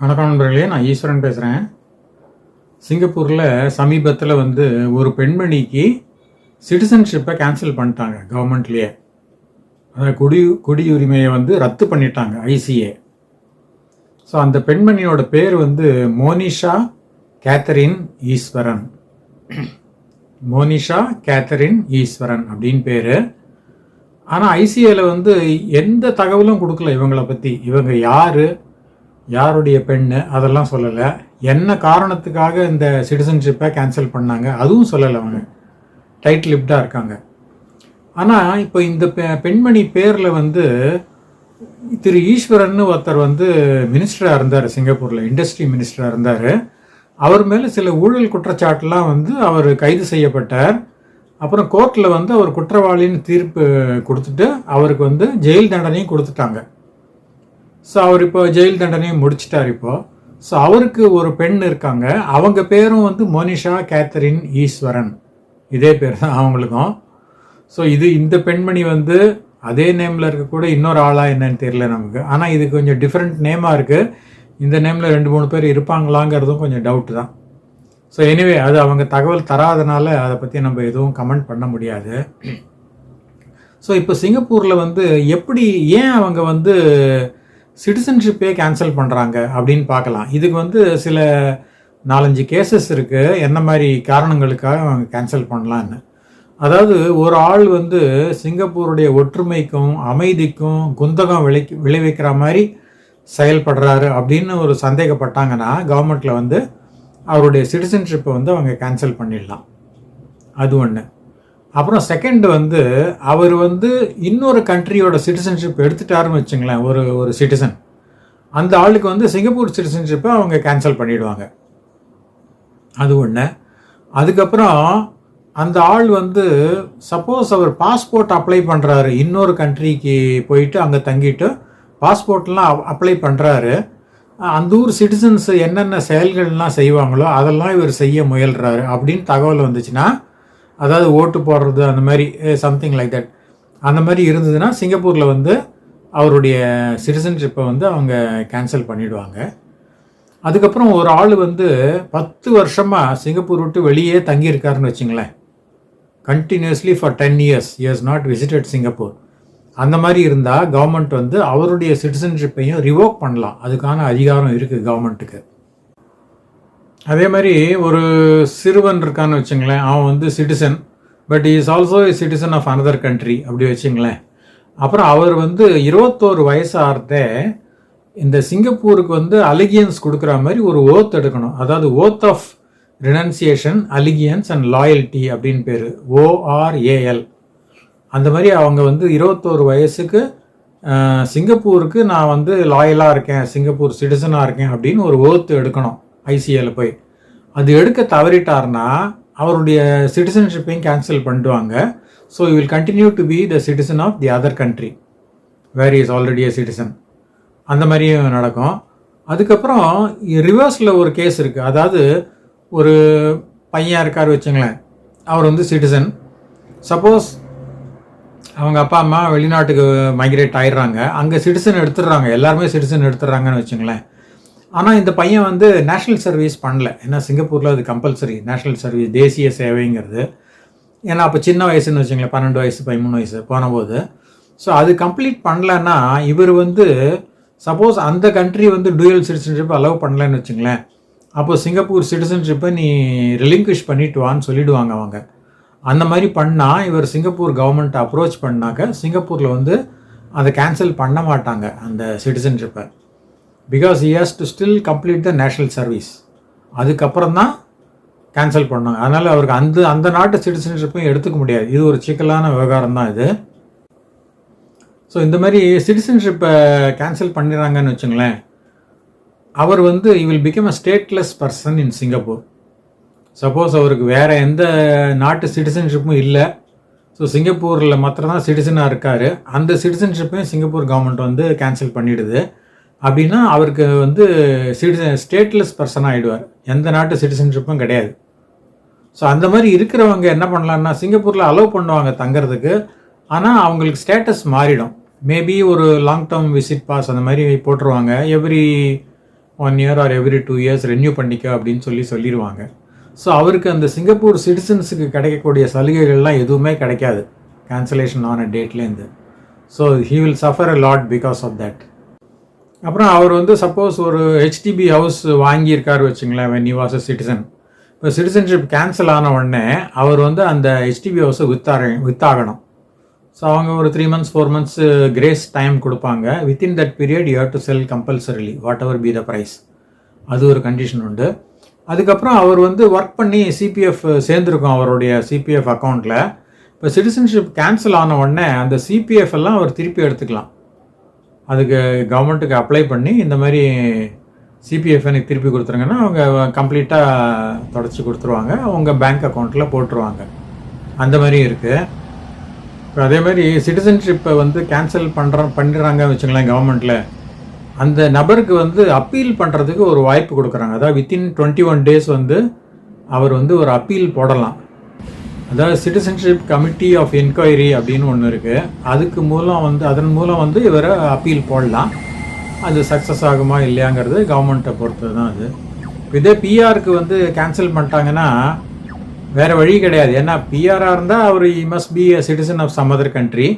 வணக்கம் நண்பர்களே நான் ஈஸ்வரன் பேசுகிறேன் சிங்கப்பூரில் சமீபத்தில் வந்து ஒரு பெண்மணிக்கு சிட்டிசன்ஷிப்பை கேன்சல் பண்ணிட்டாங்க கவர்மெண்ட்லேயே அதாவது குடி குடியுரிமையை வந்து ரத்து பண்ணிட்டாங்க ஐசிஏ ஸோ அந்த பெண்மணியோட பேர் வந்து மோனிஷா கேத்தரின் ஈஸ்வரன். மோனிஷா கேத்தரின் ஈஸ்வரன் அப்படின்னு பேர். ஆனால் ஐசிஏல வந்து எந்த தகவலும் கொடுக்கல இவங்களை பற்றி இவங்க யார்? யாருடைய பெண்ணு அதெல்லாம் சொல்லலை. என்ன காரணத்துக்காக இந்த சிட்டிசன்ஷிப்பை கேன்சல் பண்ணாங்க? அதுவும் சொல்லலை அவங்க. டைட் லிப்டாக இருக்காங்க. ஆனால் இப்போ இந்த பெ- பெண்மணி பேரில் வந்து திரு ஈஸ்வரன் ஒருத்தர் வந்து மினிஸ்டராக இருந்தார் சிங்கப்பூரில் இண்டஸ்ட்ரி மினிஸ்டராக இருந்தார். அவர் மேலே சில ஊழல் குற்றச்சாட்டுலாம் வந்து அவர் கைது செய்யப்பட்டார். அப்புறம் கோர்ட்டில் வந்து அவர் குற்றவாளின்னு தீர்ப்பு கொடுத்துட்டு அவருக்கு வந்து ஜெயில் தண்டனையும் கொடுத்துட்டாங்க. ஸோ அவர் இப்போ ஜெயில் தண்டனையும் முடிச்சிட்டார் இப்போ. ஸோ அவருக்கு ஒரு பெண் இருக்காங்க. அவங்க பேரும் வந்து மோனிஷா கேத்தரின் ஈஸ்வரன். இதே பேர் தான் அவங்களுக்கும். ஸோ இது இந்த பெண்மணி வந்து அதே நேமில் இருக்கக்கூட இன்னொரு ஆளாக என்னன்னு தெரியல நமக்கு. ஆனால் இது கொஞ்சம் டிஃப்ரெண்ட் நேமாக இருக்குது இந்த நேமில் ரெண்டு மூணு பேர் இருப்பாங்களாங்கிறதும் கொஞ்சம் டவுட் தான். ஸோ எனிவே அது அவங்க தகவல் தராதனால அதை பற்றி நம்ம எதுவும் கமெண்ட் பண்ண முடியாது. ஸோ இப்போ சிங்கப்பூரில் வந்து எப்படி ஏன் அவங்க வந்து சிட்டிசன்ஷிப்பே கேன்சல் பண்ணுறாங்க அப்படின்னு பார்க்கலாம். இதுக்கு வந்து சில நாலஞ்சு கேசஸ் இருக்குது என்ன மாதிரி காரணங்களுக்காக அவங்க கேன்சல் பண்ணலான்னு அதாவது ஒரு ஆள் வந்து சிங்கப்பூருடைய ஒற்றுமைக்கும் அமைதிக்கும் குந்தகம் விளை விளைவிக்கிற மாதிரி செயல்படுறாரு அப்படின்னு ஒரு சந்தேகப்பட்டாங்கன்னா கவர்மெண்ட்டில் வந்து அவருடைய சிட்டிசன்ஷிப்பை வந்து அவங்க கேன்சல் பண்ணிடலாம். அது ஒன்று அப்புறம் செகண்ட் வந்து அவர் வந்து இன்னொரு கண்ட்ரியோட சிட்டிசன்ஷிப் எடுத்துட்டாருன்னு வச்சுங்களேன் ஒரு ஒரு சிட்டிசன் அந்த ஆளுக்கு வந்து சிங்கப்பூர் சிட்டிசன்ஷிப்பை அவங்க கேன்சல் பண்ணிடுவாங்க. அது ஒன்று அதுக்கப்புறம் அந்த ஆள் வந்து சப்போஸ் அவர் பாஸ்போர்ட் அப்ளை பண்ணுறாரு இன்னொரு கண்ட்ரிக்கு போயிட்டு அங்கே தங்கிட்டு பாஸ்போர்ட்லாம் அப்ளை பண்ணுறாரு அந்த ஊர் சிட்டிசன்ஸ் என்னென்ன செயல்கள்லாம் செய்வாங்களோ அதெல்லாம் இவர் செய்ய முயல்கிறாரு அப்படின்னு தகவல் வந்துச்சுன்னா அதாவது ஓட்டு போடுறது அந்த மாதிரி சம்திங் லைக் தட் அந்த மாதிரி இருந்ததுன்னா சிங்கப்பூரில் வந்து அவருடைய சிட்டிசன்ஷிப்பை வந்து அவங்க கேன்சல் பண்ணிவிடுவாங்க அதுக்கப்புறம் ஒரு ஆள் வந்து பத்து வருஷமாக சிங்கப்பூர் விட்டு வெளியே தங்கியிருக்காருன்னு வச்சுங்களேன். Continuously for ten years years not visited Singapore. அந்த மாதிரி இருந்தால் கவர்மெண்ட் வந்து அவருடைய சிட்டிசன்ஷிப்பையும் ரிவோக் பண்ணலாம். அதுக்கான அதிகாரம் இருக்குது கவர்மெண்ட்டுக்கு அதே மாதிரி ஒரு சிறுவன் இருக்கான்னு வச்சுங்களேன் அவன் வந்து citizen but is also citizen of another country அப்படி வச்சுங்களேன். அப்புறம் அவர் வந்து இருபத்தோரு வயசு இந்த சிங்கப்பூருக்கு வந்து அலிகியன்ஸ் கொடுக்குற மாதிரி ஒரு ஓத் எடுக்கணும். அதாவது oath of renunciation allegiance and loyalty அப்படின்னு பேர். ஓஆர்ஏஎல் அந்த மாதிரி அவங்க வந்து இருபத்தோரு வயசுக்கு சிங்கப்பூருக்கு நான் வந்து லாயலாக இருக்கேன் சிங்கப்பூர் சிட்டிசனாக இருக்கேன் அப்படின்னு ஒரு ஓத்து எடுக்கணும். ஐசிஏல போய். அது எடுக்க தவறிட்டார்னா அவருடைய சிட்டிசன்ஷிப்பையும் கேன்சல் பண்ணிடுவாங்க. So will continue to be the citizen of the other country where is already a citizen அந்த மாதிரியும் நடக்கும். அதுக்கப்புறம் ரிவர்ஸில் ஒரு கேஸ் இருக்குது அதாவது ஒரு பையன் இருக்கார் வச்சுங்களேன். அவர் வந்து சிட்டிசன் சப்போஸ் அவங்க அப்பா அம்மா வெளிநாட்டுக்கு மைக்ரேட் ஆயிடுறாங்க. அங்கே சிட்டிசன் எடுத்துடுறாங்க. எல்லாருமே சிட்டிசன் எடுத்துடுறாங்கன்னு வச்சுங்களேன். ஆனால் இந்த பையன் வந்து நேஷ்னல் சர்வீஸ் பண்ணல. ஏன்னா சிங்கப்பூரில் அது கம்பல்சரி நேஷ்னல் சர்வீஸ் தேசிய சேவைங்கிறது. ஏன்னா அப்போ சின்ன வயசுன்னு வச்சுங்களேன் பன்னெண்டு வயசு பதிமூணு வயசு போனபோது. ஸோ அது கம்ப்ளீட் பண்ணலன்னா இவர் வந்து சப்போஸ் அந்த கண்ட்ரி வந்து டூயல் சிட்டிசன்ஷிப் அலோவ் பண்ணலன்னு வச்சுங்களேன். அப்போ சிங்கப்பூர் சிட்டிசன்ஷிப்பை நீ ரிலிங்க்விஷ் பண்ணிட்டு வான்னு சொல்லிடுவாங்க அவங்க. அந்த மாதிரி பண்ணால் இவர் சிங்கப்பூர் கவர்மெண்ட் அப்ரோச் பண்ணாக்க சிங்கப்பூரில் வந்து அதை கேன்சல் பண்ண மாட்டாங்க அந்த சிட்டிசன்ஷிப்பை because he has to still complete the national service அதுக்கப்புறம் தான் கேன்சல் பண்ணாங்க. அதனால் அவருக்கு அந்த அந்த நாட்டு சிட்டிசன்ஷிப்பையும் எடுத்துக்க முடியாது. இது ஒரு சிக்கலான விவகாரம் தான் இது. ஸோ இந்த மாதிரி சிட்டிசன்ஷிப்பை கேன்சல் பண்ணிடுறாங்கன்னு வச்சுங்களேன். அவர் வந்து he will become a stateless person in Singapore suppose அவருக்கு வேறு எந்த நாட்டு சிட்டிசன்ஷிப்பும் இல்லை. ஸோ சிங்கப்பூரில் மாத்திரம் தான் சிட்டிசனாக இருக்கார். அந்த சிட்டிசன்ஷிப்பையும் சிங்கப்பூர் கவர்மெண்ட் வந்து கேன்சல் பண்ணிடுது. அப்படின்னா அவருக்கு வந்து சிட்டிசன் ஸ்டேட்லெஸ் பர்சன் ஆகிடுவார் எந்த நாட்டு சிட்டிசன்ஷிப்பும் கிடையாது. ஸோ அந்த மாதிரி இருக்கிறவங்க என்ன பண்ணலான்னா சிங்கப்பூரில் அலோவ் பண்ணுவாங்க தங்கிறதுக்கு. ஆனால் அவங்களுக்கு ஸ்டேட்டஸ் மாறிடும். மேபி ஒரு லாங் டேர்ம் விசிட் பாஸ் அந்த மாதிரி போட்டுருவாங்க. Every one year or every two years renew பண்ணிக்க அப்படின்னு சொல்லி சொல்லிடுவாங்க ஸோ அவருக்கு அந்த சிங்கப்பூர் சிட்டிசன்ஸுக்கு கிடைக்கக்கூடிய சலுகைகள்லாம் எதுவுமே கிடைக்காது. கேன்சலேஷன் ஆன டேட்லேருந்து so he will suffer a lot because of that அப்புறம் அவர் வந்து சப்போஸ் ஒரு ஹெச்டிபி ஹவுஸ் வாங்கியிருக்காரு வச்சுங்களேன் when you was a citizen இப்போ சிட்டிசன்ஷிப் கேன்சல் ஆன உடனே அவர் வந்து அந்த ஹெச்டிபி ஹவுஸை வித்தார வித்தாகணும். ஸோ அவங்க ஒரு three months four months grace time கொடுப்பாங்க. Within that period you have to sell compulsorily whatever be the price அது ஒரு கண்டிஷன் உண்டு. அதுக்கப்புறம் அவர் வந்து ஒர்க் பண்ணி சிபிஎஃப் சேர்ந்துருக்கும் அவருடைய சிபிஎஃப் அக்கௌண்ட்டில் இப்போ சிட்டிசன்ஷிப் கேன்சல் ஆன உடனே அந்த சிபிஎஃப் எல்லாம் அவர் திருப்பி எடுத்துக்கலாம். அதுக்கு கவர்மெண்ட்டுக்கு அப்ளை பண்ணி இந்த மாதிரி சிபிஎஃப் எனக்கு திருப்பி கொடுத்துருங்கன்னா அவங்க கம்ப்ளீட்டாக தொடச்சி கொடுத்துருவாங்க. அவங்க பேங்க் அக்கௌண்ட்டில் போட்டுருவாங்க. அந்த மாதிரி இருக்குது இப்போ அதே மாதிரி சிட்டிசன்ஷிப்பை வந்து கேன்சல் பண்ணுற பண்ணிடுறாங்க வச்சுங்களேன் கவர்மெண்ட்டில் அந்த நபருக்கு வந்து அப்பீல் பண்ணுறதுக்கு ஒரு வாய்ப்பு கொடுக்குறாங்க. அதாவது வித்தின் டுவெண்ட்டி ஒன் டேஸ் வந்து அவர் வந்து ஒரு அப்பீல் போடலாம். அதாவது சிட்டிசன்ஷிப் கமிட்டி ஆஃப் என்கொயரி அப்படின்னு ஒன்று இருக்குது அதுக்கு மூலம் வந்து அதன் மூலம் வந்து இவரை அப்பீல் போடலாம். அது சக்ஸஸ் ஆகுமா இல்லையாங்கிறது கவர்மெண்ட்டை பொறுத்தது தான் அது. இதே பிஆருக்கு வந்து கேன்சல் பண்ணிட்டாங்கன்னா வேறு வழி கிடையாது. ஏன்னா பிஆராக இருந்தால் அவர் he must be a citizen of some other country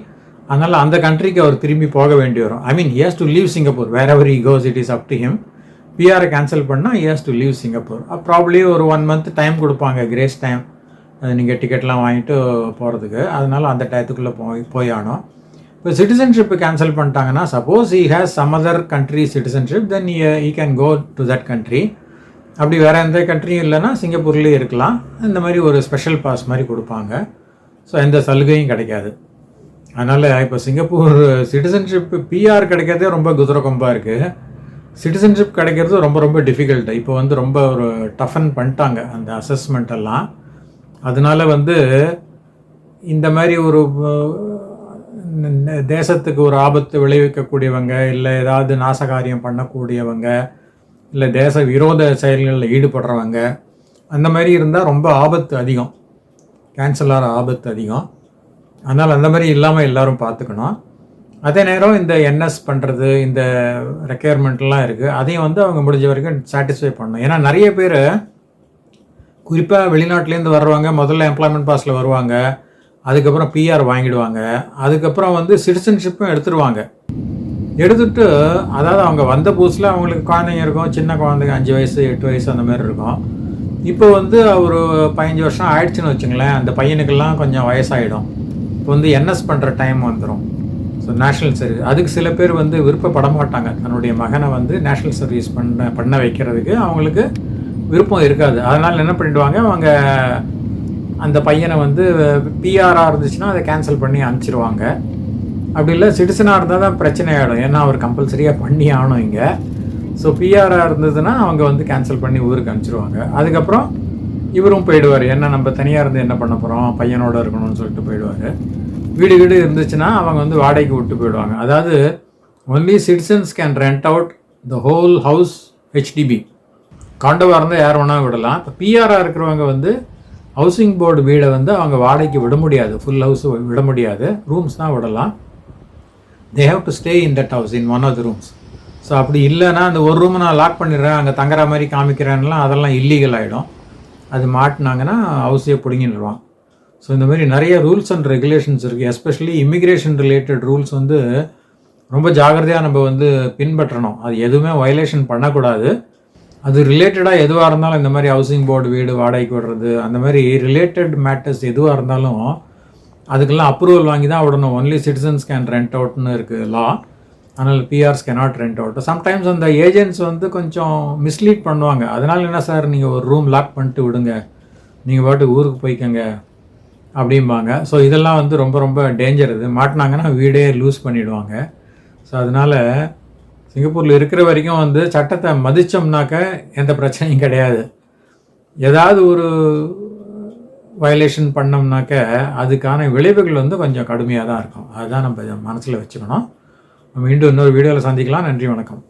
அதனால் அந்த கண்ட்ரிக்கு அவர் திரும்பி போக வேண்டி வரும். I mean has to leave Singapore wherever he goes it is up to him பிஆரை cancel பண்ணால் has to leave Singapore probably ஒரு ஒன் மந்த் டைம் கொடுப்பாங்க கிரேஸ் டைம் நீங்கள் டிக்கெட்லாம் வாங்கிட்டு போகிறதுக்கு அதனால் அந்த டயத்துக்குள்ளே போய் போய் ஆனோம். இப்போ சிட்டிசன்ஷிப் கேன்சல் பண்ணிட்டாங்கன்னா suppose he has some other country citizenship then he can go to that country அப்படி வேறு எந்த கண்ட்ரியும் இல்லைன்னா சிங்கப்பூர்லேயே இருக்கலாம். இந்த மாதிரி ஒரு ஸ்பெஷல் பாஸ் மாதிரி கொடுப்பாங்க. ஸோ எந்த சலுகையும் கிடைக்காது. அதனால் இப்போ சிங்கப்பூர் சிட்டிசன்ஷிப் பிஆர் கிடைக்கிறதே ரொம்ப குதிரை கொம்பாக இருக்குது சிட்டிசன்ஷிப் கிடைக்கிறது ரொம்ப ரொம்ப டிஃபிகல்ட்டு இப்போ வந்து ரொம்ப ஒரு டஃபன் பண்ணிட்டாங்க அந்த அசஸ்மெண்ட் எல்லாம். அதனால வந்து இந்த மாதிரி ஒரு தேசத்துக்கு ஒரு ஆபத்து விளைவிக்கக்கூடியவங்க இல்லை ஏதாவது நாசகாரியம் பண்ணக்கூடியவங்க இல்லை தேச விரோத செயல்களில் ஈடுபடுறவங்க அந்த மாதிரி இருந்தால் ரொம்ப ஆபத்து அதிகம். கேன்சல் ஆகிற ஆபத்து அதிகம். அதனால் அந்த மாதிரி இல்லாமல் எல்லோரும் பார்த்துக்கணும் அதே நேரம் இந்த என்எஸ் பண்ணுறது இந்த ரெக்குயர்மெண்ட்லாம் இருக்குது அதையும் வந்து அவங்க முடிஞ்ச வரைக்கும் சாட்டிஸ்ஃபை பண்ணணும். ஏன்னா நிறைய பேர் குறிப்பாக வெளிநாட்டிலேருந்து வர்றவங்க முதல்ல எம்ப்ளாய்மெண்ட் பாஸில் வருவாங்க. அதுக்கப்புறம் பிஆர் வாங்கிடுவாங்க. அதுக்கப்புறம் வந்து சிட்டிசன்ஷிப்பும் எடுத்துருவாங்க. எடுத்துட்டு அதாவது அவங்க வந்த புதுசில் அவங்களுக்கு குழந்தைங்க இருக்கும் சின்ன குழந்தைங்க அஞ்சு வயசு எட்டு வயசு அந்த மாதிரி இருக்கும். இப்போ வந்து ஒரு பதினஞ்சு வருஷம் ஆயிடுச்சுன்னு வச்சுங்களேன் அந்த பையனுக்கெல்லாம் கொஞ்சம் வயசாகிடும் இப்போ வந்து என்எஸ் பண்ணுற டைம் வந்துடும் ஸோ நேஷ்னல் சர்வீஸ் அதுக்கு சில பேர் வந்து விருப்பப்பட மாட்டாங்க. தன்னுடைய மகனை வந்து நேஷ்னல் சர்வீஸ் பண்ண பண்ண வைக்கிறதுக்கு அவங்களுக்கு விருப்பம் இருக்காது. அதனால் என்ன பண்ணிடுவாங்க அவங்க அந்த பையனை வந்து பிஆராக இருந்துச்சுன்னா அதை கேன்சல் பண்ணி அனுப்பிச்சிருவாங்க. அப்படி இல்லை சிட்டிசனாக இருந்தால் தான் பிரச்சனை ஆகிடும் ஏன்னா அவர் கம்பல்சரியாக பண்ணி ஆகணும் இங்கே. ஸோ பிஆராக இருந்ததுன்னா அவங்க வந்து கேன்சல் பண்ணி ஊருக்கு அனுப்பிச்சிருவாங்க. அதுக்கப்புறம் இவரும் போயிடுவார். என்ன நம்ம தனியாக இருந்து என்ன பண்ண போகிறோம் பையனோட இருக்கணும்னு சொல்லிட்டு போயிடுவார். வீடு வீடு இருந்துச்சுன்னா அவங்க வந்து வாடகைக்கு விட்டு போயிடுவாங்க. அதாவது only citizens can rent out the whole house HDB காண்டவாக இருந்தால் யார் வேணால் விடலாம். இப்போ பிஆராக இருக்கிறவங்க வந்து ஹவுசிங் போர்டு வீடை வந்து அவங்க வாடகைக்கு விட முடியாது. ஃபுல் ஹவுஸ் விட முடியாது. ரூம்ஸ் தான் விடலாம். They have to stay in that house in one of the rooms so அப்படி இல்லைன்னா அந்த ஒரு ரூமை நான் லாக் பண்ணிடுறேன் அங்கே தங்குற மாதிரி காமிக்கிறேன்லாம் அதெல்லாம் இல்லீகல் ஆகிடும் அது மாட்டினாங்கன்னா ஹவுஸே பிடுங்கிடுவான். ஸோ இந்த மாதிரி நிறைய ரூல்ஸ் அண்ட் ரெகுலேஷன்ஸ் இருக்குது எஸ்பெஷலி இமிக்ரேஷன் ரிலேட்டட் ரூல்ஸ் வந்து ரொம்ப ஜாகிரதையாக நம்ம வந்து பின்பற்றணும். அது எதுவுமே வயலேஷன் பண்ணக்கூடாது. அது ரிலேட்டடாக எதுவாக இருந்தாலும் இந்த மாதிரி ஹவுசிங் போர்டு வீடு வாடகைக்கு விடுறது அந்த மாதிரி ரிலேட்டட் மேட்டர்ஸ் எதுவாக இருந்தாலும் அதுக்கெல்லாம் அப்ரூவல் வாங்கி தான் விடணும். ஒன்லி சிட்டிசன்ஸ் கேன் ரெண்ட் அவுட்னு இருக்குது லா அதனால் PRs cannot rent out sometimes அந்த ஏஜென்ட்ஸ் வந்து கொஞ்சம் மிஸ்லீட் பண்ணுவாங்க. அதனால் என்ன சார் நீங்கள் ஒரு ரூம் லாக் பண்ணிட்டு விடுங்க. நீங்கள் பாட்டு ஊருக்கு போய்க்கங்க அப்படிம்பாங்க. ஸோ இதெல்லாம் வந்து ரொம்ப ரொம்ப டேஞ்சர் இது. மாட்டினாங்கன்னா வீடே லூஸ் பண்ணிவிடுவாங்க ஸோ அதனால் சிங்கப்பூரில் இருக்கிற வரைக்கும் வந்து சட்டத்தை மதித்தோம்னாக்க எந்த பிரச்சனையும் கிடையாது. ஏதாவது ஒரு வயலேஷன் பண்ணோம்னாக்க அதுக்கான விளைவுகள் வந்து கொஞ்சம் கடுமையாக தான் இருக்கும். அதுதான் நம்ம மனசில் வச்சுக்கணும். மீண்டும் இன்னொரு வீடியோவில் சந்திக்கலாம். நன்றி வணக்கம்.